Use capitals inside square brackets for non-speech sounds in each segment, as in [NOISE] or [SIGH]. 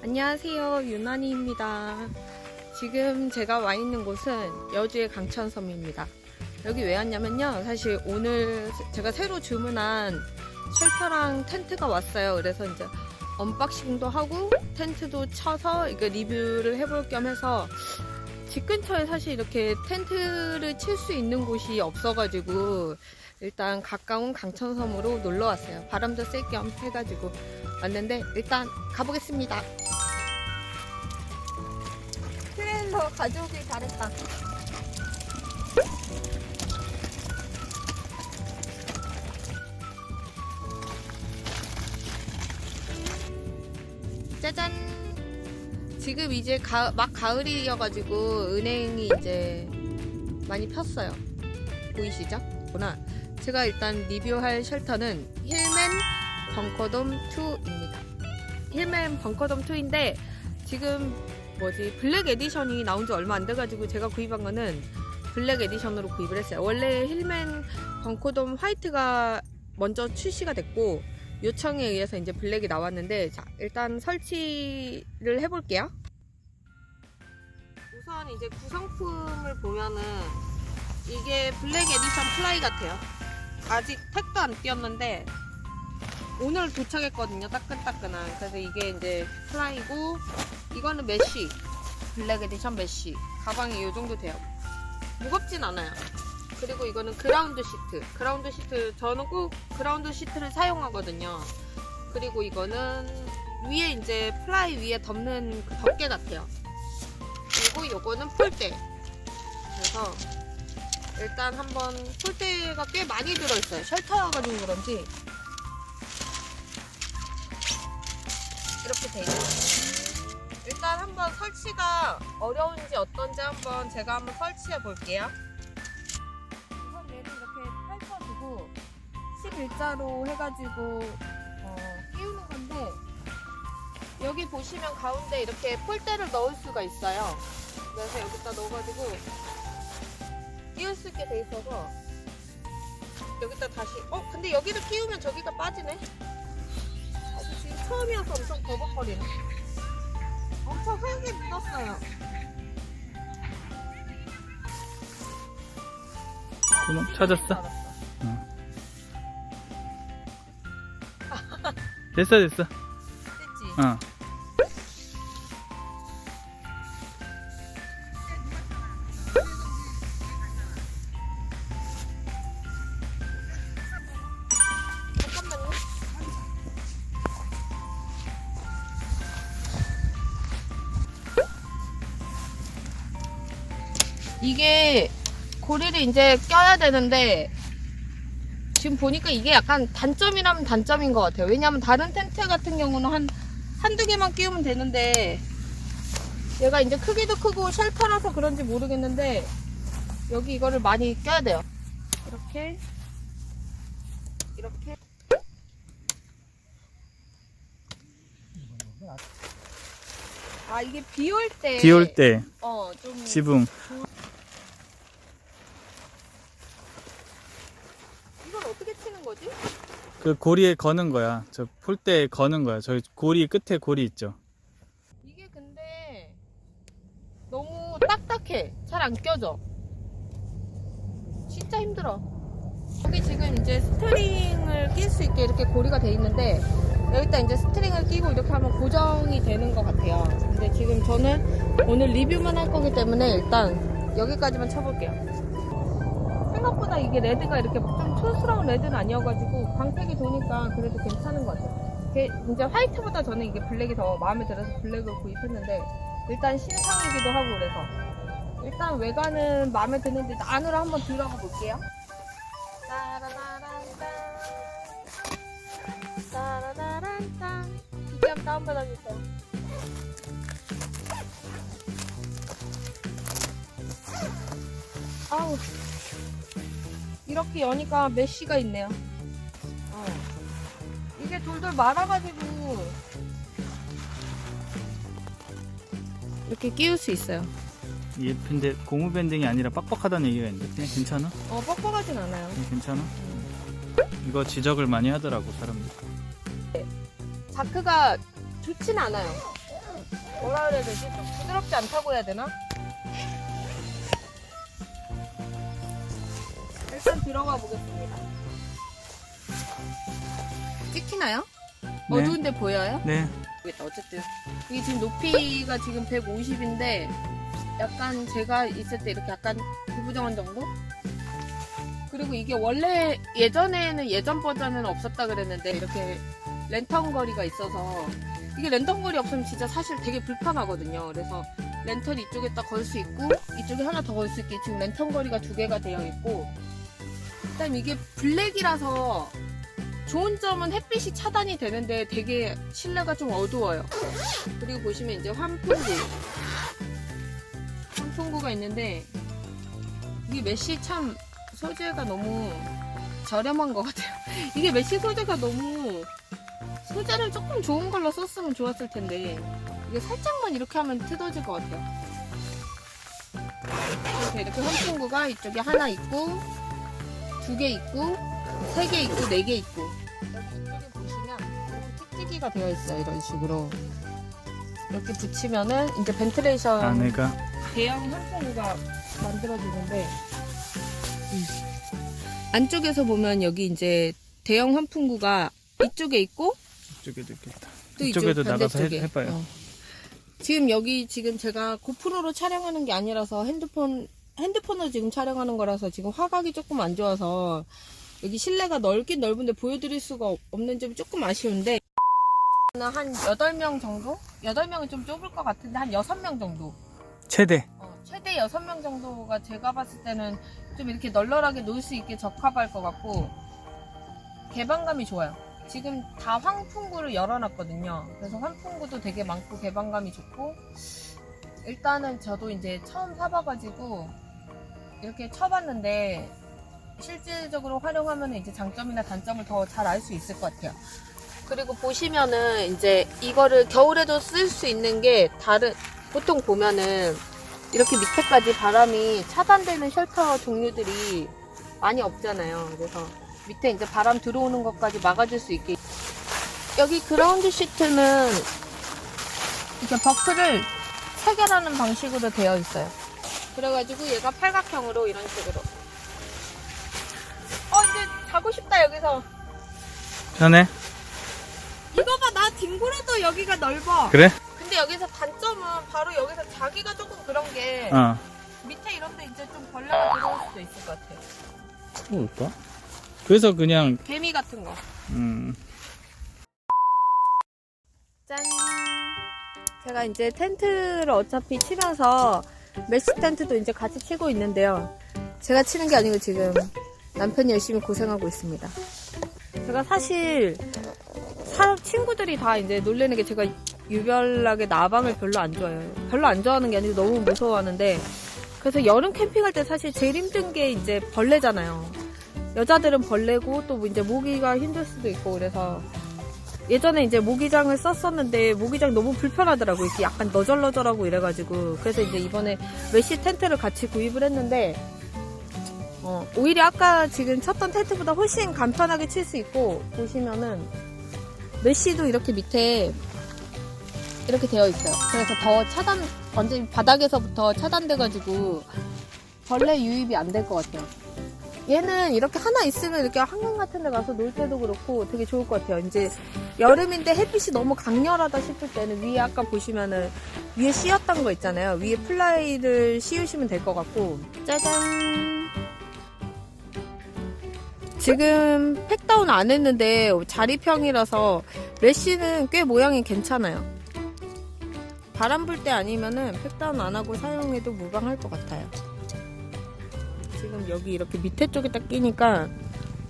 안녕하세요. 유난이입니다. 지금 제가 와 있는 곳은 여주의 강천섬입니다. 여기 왜 왔냐면요. 사실 오늘 제가 새로 주문한 쉘터랑 텐트가 왔어요. 그래서 이제 언박싱도 하고 텐트도 쳐서 이거 리뷰를 해볼 겸 해서 집 근처에 사실 이렇게 텐트를 칠 수 있는 곳이 없어가지고 일단 가까운 강천섬으로 놀러 왔어요. 바람도 쐴 겸 해가지고 왔는데 일단 가보겠습니다. 가져오길 잘했다. 짜잔! 지금 이제 가- 막 가을이어가지고 은행이 이제 많이 폈어요. 보이시죠? 구나. 제가 일단 리뷰할 쉘터는 힐맨 벙커돔 2입니다. 힐맨 벙커돔 2인데 지금 뭐지 블랙 에디션이 나온 지 얼마 안 돼가지고 제가 구입한 거는 블랙 에디션으로 구입을 했어요. 원래 힐맨 벙커돔 화이트가 먼저 출시가 됐고 요청에 의해서 이제 블랙이 나왔는데 자 일단 설치를 해볼게요. 우선 이제 구성품을 보면은 이게 블랙 에디션 플라이 같아요. 아직 택도 안 띄었는데 오늘 도착했거든요. 따끈따끈한. 그래서 이게 이제 플라이고 이거는 메쉬 블랙 에디션 메쉬 가방이 이 정도 돼요. 무겁진 않아요. 그리고 이거는 그라운드 시트. 그라운드 시트 저는 꼭 그라운드 시트를 사용하거든요. 그리고 이거는 위에 이제 플라이 위에 덮는 그 덮개 같아요. 그리고 요거는 폴대. 그래서 일단 한번 폴대가 꽤 많이 들어있어요. 쉘터여가지고 그런지 이렇게 돼 있어요. 일단 한번 설치가 어려운지 어떤지 한번 제가 한번 설치해 볼게요. 우선 얘를 이렇게 펼쳐두고 11자로 해가지고 어, 끼우는 건데 여기 보시면 가운데 이렇게 폴대를 넣을 수가 있어요. 그래서 여기다 넣어가지고 끼울 수 있게 돼 있어서 여기다 다시 어 근데 여기를 끼우면 저기가 빠지네. 아주 지금 처음이어서 엄청 버벅거리네. 엄청 흙이 묻었어요. 구멍 찾았어? 알았어. 됐어 됐어. 됐지? 어. 이게 고리를 이제 껴야 되는데 지금 보니까 이게 약간 단점이라면 단점인 것 같아요. 왜냐면 다른 텐트 같은 경우는 한 한두 개만 끼우면 되는데 얘가 이제 크기도 크고 쉘터라서 그런지 모르겠는데 여기 이거를 많이 껴야 돼요. 이렇게 이렇게 아 이게 비 올 때. 비 올 때 어 좀. 지붕. 이걸 어떻게 치는 거지? 그 고리에 거는 거야. 저 폴대에 거는 거야. 저기 고리 끝에 고리 있죠. 이게 근데 너무 딱딱해. 잘 안 껴져. 진짜 힘들어. 여기 지금 이제 스트링을 낄 수 있게 이렇게 고리가 돼 있는데 여기다 이제 스트링을 끼고 이렇게 하면 고정이 되는 것 같아요. 근데 지금 저는 오늘 리뷰만 할 거기 때문에 일단 여기까지만 쳐볼게요. 생각보다 이게 레드가 이렇게 좀 촌스러운 레드는 아니어가지고 광택이 도니까 그래도 괜찮은 것 같아요. 이게 이제 화이트보다 저는 이게 블랙이 더 마음에 들어서 블랙을 구입했는데 일단 신상이기도 하고 그래서 일단 외관은 마음에 드는데 안으로 한번 들어가 볼게요. 기계 한번 다운받아주세요. 아우. 이렇게 여니까 메쉬가 있네요. 어. 이게 돌돌 말아가지고 이렇게 끼울 수 있어요. 이게 근데 고무 밴딩이 아니라 빡빡하다는 얘기가 있는데 그냥 괜찮아? 어, 뻑뻑하진 않아요. 그냥 괜찮아? 이거 지적을 많이 하더라고 사람들. 자크가 좋진 않아요. 뭐라 그래야 되지? 좀 부드럽지 않다고 해야 되나? 일단 들어가 보겠습니다. 찍히나요? 네. 어두운데 보여요? 네. 모르겠다. 어쨌든 이게 지금 높이가 지금 150인데 약간 제가 있을 때 이렇게 약간 구부정한 정도? 그리고 이게 원래 예전에는 예전 버전은 없었다 그랬는데 이렇게 랜턴 거리가 있어서 이게 랜턴 거리 없으면 진짜 사실 되게 불편하거든요. 그래서 랜턴 이쪽에다 걸 수 있고 이쪽에 하나 더 걸 수 있게 지금 랜턴 거리가 두 개가 되어 있고 그다음 이게 블랙이라서 좋은 점은 햇빛이 차단이 되는데 되게 실내가 좀 어두워요. 그리고 보시면 이제 환풍구. 환풍구가 있는데 이게 메쉬 참 소재가 너무 저렴한 것 같아요. [LAUGHS] 이게 메쉬 소재가 너무 소재를 조금 좋은 걸로 썼으면 좋았을 텐데 이게 살짝만 이렇게 하면 뜯어질 것 같아요. 이렇게 이렇게 환풍구가 이쪽에 하나 있고 두 개 있고 세 개 있고 네 개 있고 여기 이쪽에 보시면 이렇게 찍찍이가 되어 있어요 이런 식으로 이렇게 붙이면은 이제 벤틀레이션 안에가 대형 환풍구가 만들어지는데 음. 안쪽에서 보면 여기 이제 대형 환풍구가 이쪽에 있고 이쪽에도 있겠다. 또 이쪽에도 이쪽 나가서 해. 해봐요. 어. 지금 여기 지금 제가 고프로로 촬영하는 게 아니라서 핸드폰 핸드폰으로 지금 촬영하는 거라서 지금 화각이 조금 안 좋아서 여기 실내가 넓긴 넓은데 보여드릴 수가 없- 없는 점이 조금 아쉬운데 한 8명 정도? 8명은 좀 좁을 것 같은데 한 6명 정도 최대. 어, 최대 6명 정도가 제가 봤을 때는 좀 이렇게 널널하게 놓을 수 있게 적합할 것 같고 개방감이 좋아요. 지금 다 황풍구를 열어놨거든요. 그래서 황풍구도 되게 많고 개방감이 좋고 일단은 저도 이제 처음 사봐가지고 이렇게 쳐봤는데 실질적으로 활용하면 이제 장점이나 단점을 더 잘 알 수 있을 것 같아요. 그리고 보시면은 이제 이거를 겨울에도 쓸 수 있는 게 다른 보통 보면은 이렇게 밑에까지 바람이 차단되는 쉘터 종류들이 많이 없잖아요. 그래서 밑에 이제 바람 들어오는 것까지 막아줄 수 있게. 여기 그라운드 시트는 이렇게 버클을 체결하는 방식으로 되어 있어요. 그래가지고 얘가 팔각형으로 이런 식으로. 어, 이제 자고 싶다, 여기서. 편해? 이거 봐, 나 뒹굴어도 여기가 넓어. 그래? 근데 여기서 단점은 바로 여기서 자기가 조금 그런 게 어. 밑에 이런데 이제 좀 벌레가 들어올 수도 있을 것 같아요. 뭘까? 그래서 그냥 개미 같은 거. 음, 짠. 제가 이제 텐트를 어차피 치면서 메시 텐트도 이제 같이 치고 있는데요. 제가 치는 게 아니고 지금 남편이 열심히 고생하고 있습니다. 제가 사실 사람 친구들이 다 이제 놀래는 게 제가 유별나게 나방을 별로 안 좋아해요. 별로 안 좋아하는 게 아니고 너무 무서워하는데 그래서 여름 캠핑할 때 사실 제일 힘든 게 이제 벌레잖아요. 여자들은 벌레고 또뭐 이제 모기가 힘들 수도 있고 그래서 예전에 이제 모기장을 썼었는데 모기장 너무 불편하더라고 이렇게 약간 너절너절하고 이래가지고 그래서 이제 이번에 메쉬 텐트를 같이 구입을 했는데 어, 오히려 아까 지금 쳤던 텐트보다 훨씬 간편하게 칠 수 있고 보시면은 메쉬도 이렇게 밑에 이렇게 되어 있어요. 그래서 더 차단 완전 바닥에서부터 차단돼가지고 벌레 유입이 안 될 것 같아요. 얘는 이렇게 하나 있으면 이렇게 한강 같은 데 가서 놀 때도 그렇고 되게 좋을 것 같아요. 이제 여름인데 햇빛이 너무 강렬하다 싶을 때는 위에 아까 보시면은 위에 씌웠던 거 있잖아요. 위에 플라이를 씌우시면 될 것 같고 짜잔 지금 팩다운 안 했는데 자리평이라서 메쉬는 꽤 모양이 괜찮아요. 바람 불 때 아니면은 팩다운 안 하고 사용해도 무방할 것 같아요. 지금 여기 이렇게 밑에 쪽에 딱 끼니까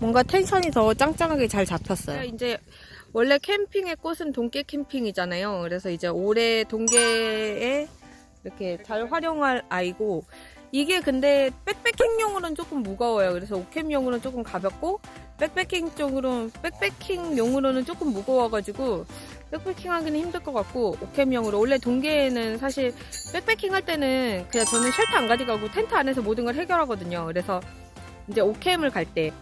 뭔가 텐션이 더 짱짱하게 잘 잡혔어요. 이제 원래 캠핑의 꽃은 동계 캠핑이잖아요. 그래서 이제 올해 동계에 이렇게 잘 활용할 아이고 이게 근데 백패킹용으로는 조금 무거워요. 그래서 오캠용으로는 조금 가볍고 백패킹 쪽으로 백패킹용으로는 조금 무거워가지고 백패킹 하기는 힘들 것 같고 오캠용으로 원래 동계에는 사실 백패킹 할 때는 그냥 저는 쉘터 안 가져가고 텐트 안에서 모든 걸 해결하거든요. 그래서 이제 오캠을 갈 때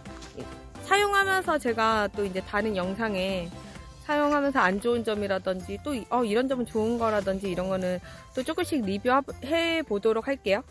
사용하면서 제가 또 이제 다른 영상에 사용하면서 안 좋은 점이라든지 또 이- 어, 이런 점은 좋은 거라든지 이런 거는 또 조금씩 리뷰해 보도록 할게요.